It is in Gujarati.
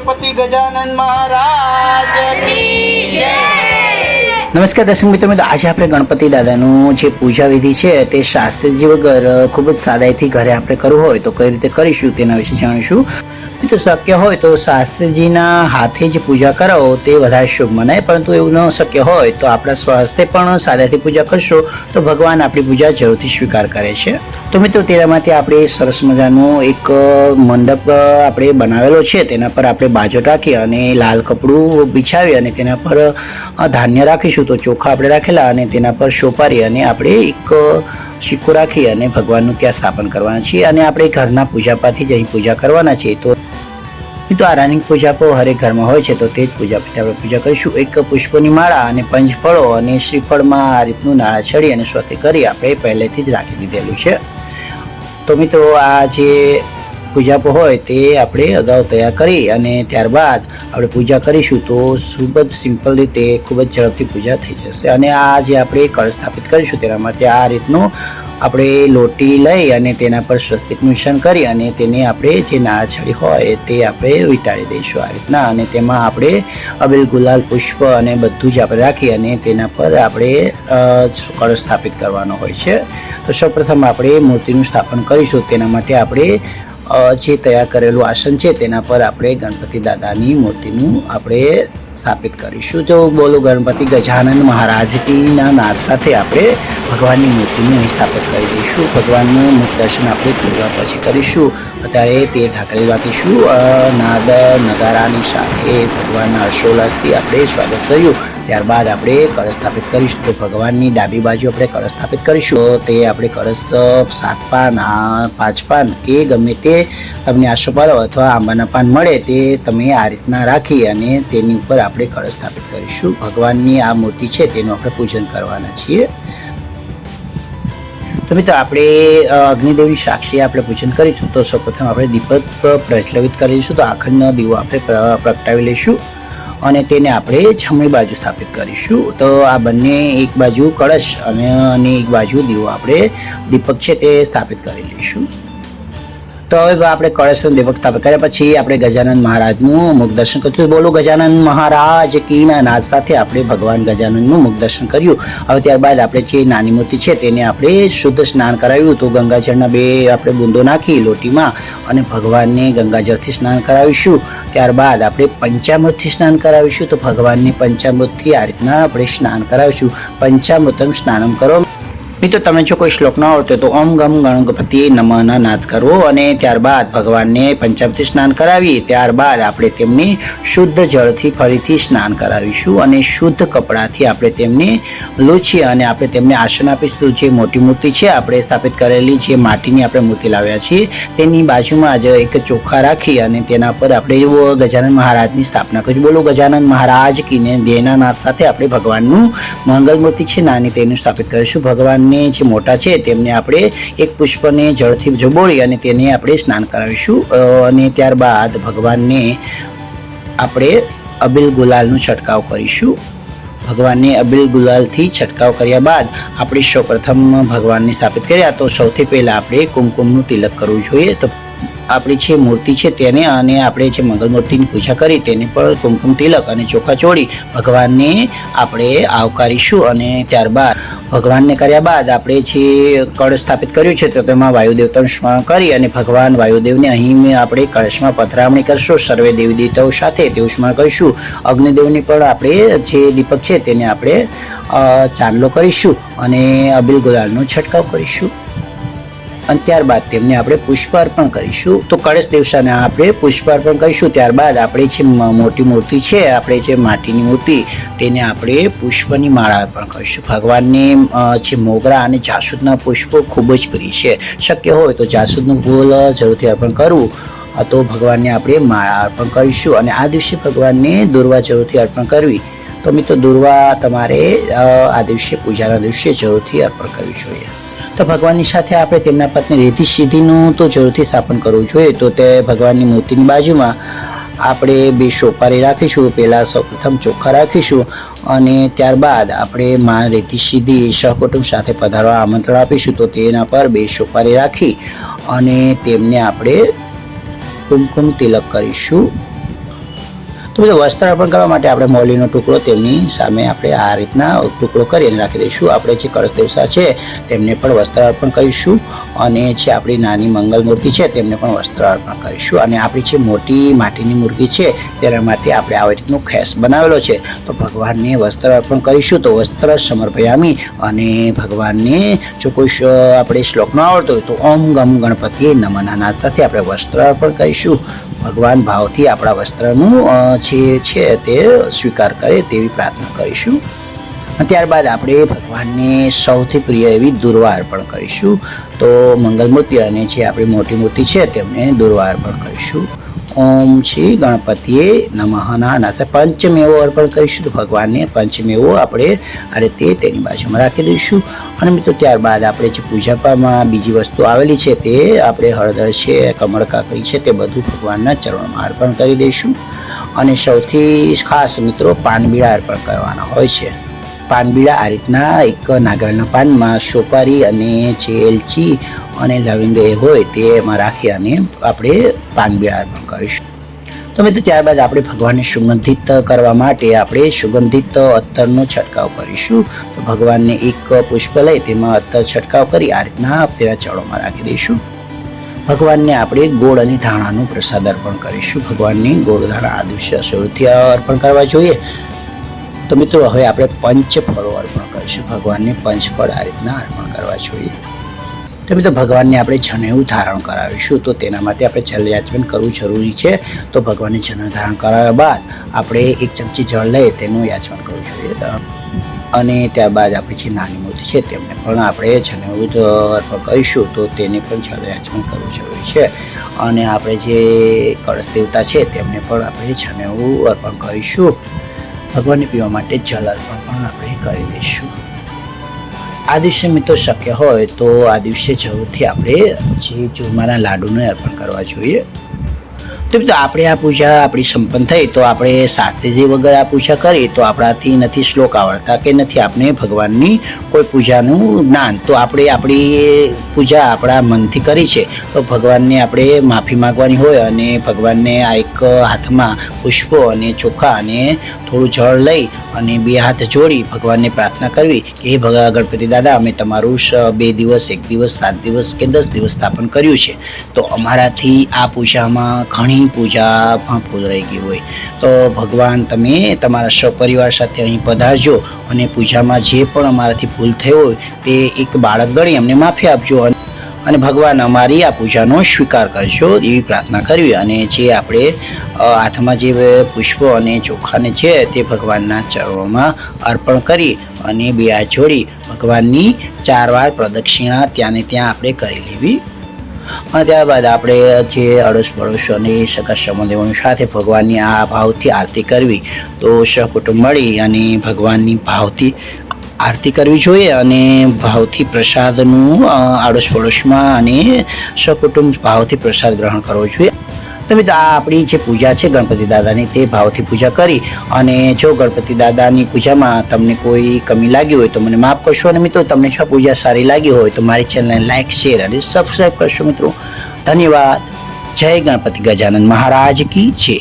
ગણપતિ ગજાનંદ મહારાજ નમસ્કાર દર્શક મિત્રો મિત્રો, આજે આપણે ગણપતિ દાદાનું જે પૂજા વિધિ છે તે શાસ્ત્રીજી વગર ખૂબ જ સાદાઈથી ઘરે આપણે કરવું હોય તો કઈ રીતે કરીશું તેના વિશે જાણીશું. મિત્રો શક્ય હોય તો શાસ્ત્રીજીના હાથે જ પૂજા કરાવો, તે વધારે શુભ મનાય. પરંતુ એવું ન શક્ય હોય તો આપણા સ્વાસ્થ્ય પણ સાદાથી પૂજા કરશો તો ભગવાન આપણી પૂજા જરૂરથી સ્વીકાર કરે છે. તો મિત્રો તેનામાંથી આપણે સરસ મજાનું એક મંડપ આપણે બનાવેલો છે. તેના પર આપણે બાજો રાખી અને લાલ કપડું બિછાવી અને તેના પર ધાન્ય રાખીશું. તો ચોખા આપણે રાખેલા અને તેના પર સોપારી અને આપણે એક સિક્કો રાખી અને ભગવાનનું ત્યાં સ્થાપન કરવાના છીએ. અને આપણે ઘરના પૂજાપાથી જ અહીં પૂજા કરવાના છીએ. તો તો આ રાનિંગ પૂજા પણ હરેક ઘરમાં હોય છે, તો તે જ પૂજા આપણે પૂજા કરીશું. એક પુષ્પની માળા અને પંચફળો અને શ્રીફળમાં આ રીતનું નાળા છડી અને સ્વતે કરી આપણે પહેલેથી જ રાખી દીધેલું છે. તો મિત્રો, આ જે પૂજા હોય તે આપણે અગાઉ તૈયાર કરી અને ત્યારબાદ આપણે પૂજા કરીશું તો ખૂબ જ સિમ્પલ રીતે ખૂબ જ ઝડપથી પૂજા થઈ જશે. અને આ જે આપણે કળ સ્થાપિત કરીશું તેના માટે આ રીતનું આપણે લોટી લઈ અને તેના પર સ્વસ્તિક મિશ્રણ કરી અને તેને આપણે જે નાળાછડી હોય તે આપણે વીંટાળી દઈશું આ રીતના. અને તેમાં આપણે અબિલ ગુલાલ પુષ્પ અને બધું જ આપણે રાખી અને તેના પર આપણે કળ સ્થાપિત કરવાનો હોય છે. તો સૌપ્રથમ આપણે મૂર્તિનું સ્થાપન કરીશું. તેના માટે આપણે જે તૈયાર કરેલું આસન છે તેના પર આપણે ગણપતિ દાદાની મૂર્તિનું આપણે સ્થાપિત કરીશું. તો બોલો ગણપતિ ગજાનંદ મહારાજજીના નાદ સાથે આપણે ભગવાનની મૂર્તિને સ્થાપિત કરી દઈશું. ભગવાનનું મુખ દર્શન આપણે પૂજા પછી કરીશું. અત્યારે તે ઢાંકલી રાખીશું નાદ નગારાની સાથે ભગવાનના હર્ષોલ્લાસથી આપણે સ્વાગત કર્યું. ત્યારબાદ આપણે કળશ સ્થાપિત કરીશું. તો ભગવાનની ડાબી બાજુ આપણે કળશ સ્થાપિત કરીશું. તે આપણે કળશ, સાત પાન પાંચ પાન કે ગમે તે તમને આશોપાલો અથવા આંબાના પાન મળે તે તમે આ રીતના રાખી અને તેની ઉપર આપણે કળશ સ્થાપિત કરીશું. ભગવાનની આ મૂર્તિ છે તેનું આપણે પૂજન કરવાના છીએ. તો મિત્રો આપણે અગ્નિદેવી સાક્ષી આપણે પૂજન કરીશું. તો સૌપ્રથમ આપણે દીપક પ્રજ્વલિત કરીશું તો આખંડનો દીવો આપણે પ્રગટાવી લઈશું. અને તેને આપણે જમણી બાજુ સ્થાપિત કરીશું. તો આ બંને એક બાજુ કળશ અને એક બાજુ દીવો આપણે દીપક છે તે સ્થાપિત કરી લઈશું. તો હવે આપણે કળશ અને દીપક સ્થાપિત કર્યા પછી આપણે ગજાનંદ મહારાજનું મુખ દર્શન કર્યું. બોલો ગજાનંદ મહારાજ, કીના નાદ સાથે આપણે ભગવાન ગજાનંદનું મુખ દર્શન કર્યું. હવે ત્યારબાદ આપણે જે નાની મૂર્તિ છે તેને આપણે શુદ્ધ સ્નાન કરાવ્યું. તો ગંગાજળના બે આપણે બૂંદો નાખી લોટીમાં અને ભગવાનને ગંગાજળથી સ્નાન કરાવીશું. ત્યારબાદ આપણે પંચામૃતથી સ્નાન કરાવીશું. તો ભગવાનને પંચામૃતથી આ રીતના આપણે સ્નાન કરાવીશું. પંચામૃતમ સ્નાનમ કરો. મિત્રો, તમે જો કોઈ શ્લોક ન આવડતો તો ઓમ ગમ ગણપતિ નમઃના નાદ કરવો અને ત્યારબાદ ભગવાનને પંચામૃતિ સ્નાન કરાવી, ત્યારબાદ આપણે તેમને શુદ્ધ જળથી ફરીથી સ્નાન કરાવીશું અને શુદ્ધ કપડાથી આપણે તેમને લૂછી અને આપણે તેમને આસન આપીશું. જે મોટી મૂર્તિ છે, આપણે સ્થાપિત કરેલી જે માટીની આપણે મૂર્તિ લાવ્યા છીએ, તેની બાજુમાં જ એક ચોખા રાખી અને તેના પર આપણે ગજાનંદ મહારાજની સ્થાપના કરી. બોલો ગજાનંદ મહારાજ કીને દેના નાદ સાથે આપણે ભગવાનનું મંગલ મૂર્તિ છે, નાની તેનું સ્થાપિત કરીશું. ભગવાનને જે મોટા છે તેમને આપણે એક પુષ્પને જળથી જબોળી અને તેને આપણે સ્નાન કરાવીશું. અને ત્યારબાદ ભગવાનને આપણે અબિલ ગુલાલનો છંટકાવ કરીશું. ભગવાનને અબિલ ગુલાલથી છંટકાવ કર્યા બાદ આપણે સૌપ્રથમ ભગવાનને સ્થાપિત કર્યા. તો સૌથી પહેલાં આપણે કુમકુમનું તિલક કરવું જોઈએ. તો આપણી જે મૂર્તિ છે તેને અને આપણે જે મંગલ મૂર્તિની પૂજા કરી તેને પણ કુમકુમ તિલક અને ચોખા ચોળી ભગવાનને આપણે આવકારીશું. અને ત્યારબાદ ભગવાનને કર્યા બાદ આપણે જે કળ સ્થાપિત કર્યું છે તો તેમાં વાયુદેવતાનું સ્મરણ કરી અને ભગવાન વાયુદેવને અહીં આપણે કળશમાં પથરામણી કરશું, સર્વે દેવી દેવતાઓ સાથે તેવું સ્મરણ કરીશું. અગ્નિદેવની પણ આપણે જે દીપક છે તેને આપણે ચાંદલો કરીશું અને અબિલ ગુલાલનો છંટકાવ કરીશું. અને ત્યારબાદ તેમને આપણે પુષ્પ અર્પણ કરીશું. તો કળશ દિવસાને આપણે પુષ્પ અર્પણ કરીશું. ત્યારબાદ આપણે જે મોટી મૂર્તિ છે, આપણે જે માટીની મૂર્તિ, તેને આપણે પુષ્પની માળા અર્પણ કરીશું. ભગવાનને જે મોગરા અને જાસૂદના પુષ્પો ખૂબ જ પ્રિય છે. શક્ય હોય તો જાસૂદનું ફૂલ જરૂરથી અર્પણ કરવું. તો ભગવાનને આપણે માળા અર્પણ કરીશું. અને આ દિવસે ભગવાનને દુર્વા જરૂરથી અર્પણ કરવી. તો મિત્રો, દુર્વા તમારે આ દિવસે, પૂજાના દિવસે જરૂરથી અર્પણ કરવી જોઈએ. તો ભગવાનની સાથે આપણે તેમના પત્ની રેતી સિદ્ધિનું તો જરૂરથી સ્થાપન કરવું જોઈએ. તો તે ભગવાનની મૂર્તિની બાજુમાં આપણે બે સોપારી રાખીશું, પહેલાં સૌપ્રથમ ચોખ્ખા રાખીશું અને ત્યારબાદ આપણે મા રેતી સિદ્ધિ સહકુટુંબ સાથે પધારવા આમંત્રણ આપીશું. તો તેના પર બે સોપારી રાખી અને તેમને આપણે કુમકુમ તિલક કરીશું. તો બધું વસ્ત્ર અર્પણ કરવા માટે આપણે મોલીનો ટુકડો તેમની સામે આપણે આ રીતના ટુકડો કરી અને રાખી દઈશું. આપણે જે કળશ દેવસા છે તેમને પણ વસ્ત્ર અર્પણ કરીશું અને જે આપણી નાની મંગલ મૂર્તિ છે તેમને પણ વસ્ત્ર અર્પણ કરીશું. અને આપણી જે મોટી માટીની મૂર્તિ છે તેના માટે આપણે આવી રીતનું ખેસ બનાવેલો છે. તો ભગવાનને વસ્ત્ર અર્પણ કરીશું. તો વસ્ત્ર સમર્પયામી અને ભગવાનને જો કોઈ આપણે શ્લોક આવડતો હોય તો ઓમ ગમ ગણપતિએ નમના નાદ સાથે આપણે વસ્ત્ર અર્પણ કરીશું. ભગવાન ભાવથી આપણા વસ્ત્રનું અ, જે છે તે સ્વીકાર કરે તેવી પ્રાર્થના કરીશું. અને ત્યારબાદ આપણે ભગવાનને સૌથી પ્રિય એવી દુર્વા અર્પણ કરીશું. તો મંગલમૂર્તિ અને જે આપણી મોટી મૂર્તિ છે તેમને દુર્વા અર્પણ કરીશું. ઓમ શ્રી ગણપતિએ નમઃના નાથે પંચમેવો અર્પણ કરીશું. તો ભગવાનને પંચમેવો આપણે આ રીતે તેની બાજુમાં રાખી દઈશું. અને મિત્રો, ત્યારબાદ આપણે જે પૂજાપામાં બીજી વસ્તુ આવેલી છે તે આપણે હળદર છે, કમળ, કાકડી છે તે બધું ભગવાનના ચરણમાં અર્પણ કરી દઈશું. અને સૌથી ખાસ મિત્રો પાનબીડા અર્પણ કરવાના હોય છે. પાનબીડા આ રીતના એક નાગરના પાનમાં સોપારી અને જે એલચી અને લવિંગ એ હોય તે એમાં રાખી અને આપણે પાનબીડા અર્પણ કરીશું. તો મિત્રો ત્યારબાદ આપણે ભગવાનને સુગંધિત કરવા માટે આપણે સુગંધિત અત્તરનો છંટકાવ કરીશું. ભગવાનને એક પુષ્પ લઈ તેમાં અત્તર છંટકાવ કરી આ રીતના તેના ચળોમાં રાખી દઈશું. ભગવાનને આપણે ગોળ અને ધાણાનું પ્રસાદ અર્પણ કરીશું. ભગવાનની ગોળ, ધાણા આ દિવસે શરૂથી અર્પણ કરવા જોઈએ. તો મિત્રો, હવે આપણે પંચ ફળો અર્પણ કરીશું. ભગવાનને પંચ ફળ આ રીતના અર્પણ કરવા જોઈએ. તો મિત્રો, ભગવાનને આપણે જનેવું ધારણ કરાવીશું. તો તેના માટે આપણે જલ યાચન કરવું જરૂરી છે. તો ભગવાનને જનેવું ધારણ કરાવ્યા બાદ આપણે એક ચમચી જળ લઈ તેનું યાચમન કરવું જોઈએ. અને ત્યારબાદ આપણે જે નાની મોટી છે, તેમને પણ આપણે જનેવું જ અર્પણ કરીશું તો તેને પણ જળ આચમન કરવું જરૂરી છે. અને આપણે જે કળશ દેવતા છે, તેમને પણ આપણે છનેવું અર્પણ કરીશું. ભગવાનને પીવા માટે જલ અર્પણ પણ આપણે કરી દઈશું આ દિવસે મિત્રો શક્ય હોય તો આ દિવસે જરૂરથી આપણે જે ચૂરમાના લાડુને અર્પણ કરવા જોઈએ. તો મિત્રો, આપણે આ પૂજા આપણી સંપન્ન થઈ, તો આપણે શાસ્ત્રીજી વગર આ પૂજા કરી, તો આપણાથી નથી શ્લોક આવડતા કે નથી આપણે ભગવાનની કોઈ પૂજાનું જ્ઞાન. તો આપણે આપણી પૂજા આપણા મનથી કરી છે. તો ભગવાનને આપણે માફી માગવાની હોય અને ભગવાનને આ એક હાથમાં પુષ્પો અને ચોખા અને થોડું જળ લઈ અને બે હાથ જોડી ભગવાનને પ્રાર્થના કરવી કે હે ભગવા ગણપતિ દાદા, અમે તમારું બે દિવસ, એક દિવસ, સાત દિવસ કે દસ દિવસ સ્થાપન કર્યું છે. તો અમારાથી આ પૂજામાં ઘણી પૂજા ફૂલ રહી ગઈ હોય. તો ભગવાન તમે તમારા સપરિવાર સાથે અહીં પધારજો અને પૂજામાં જે પણ અમારાથી ભૂલ થઈ હોય તે એક બાળક ગણી અમને માફી આપજો અને અને ભગવાન અમારી આ પૂજાનો સ્વીકાર કરશો એવી પ્રાર્થના કરવી. અને જે આપણે હાથમાં જે પુષ્પો અને ચોખાને છે તે ભગવાનના ચરણોમાં અર્પણ કરી અને બે હાથ જોડી ભગવાનની ચાર વાર પ્રદક્ષિણા ત્યાં ને ત્યાં આપણે કરી લેવી. અને ત્યારબાદ આપણે જે અડોશ પડોશ અને સગા સંબંધીઓની સાથે ભગવાનની આ ભાવથી આરતી કરવી. તો સહકુટુંબ મળી અને ભગવાનની ભાવથી આરતી કરવી જોઈએ અને ભાવથી પ્રસાદનું આડોશ પડોશમાં અને સકુટુંબ ભાવથી પ્રસાદ ગ્રહણ કરવો જોઈએ. તો મિત્રો, આ આપણી જે પૂજા છે ગણપતિ દાદાની, તે ભાવથી પૂજા કરી અને જો ગણપતિ દાદાની પૂજામાં તમને કોઈ કમી લાગી હોય તો મને માફ કરશો. અને મિત્રો, તમને જો પૂજા સારી લાગી હોય તો મારી ચેનલને લાઇક શેર અને સબસ્ક્રાઈબ કરશો મિત્રો. ધન્યવાદ. જય ગણપતિ ગજાનંદ મહારાજ કી છે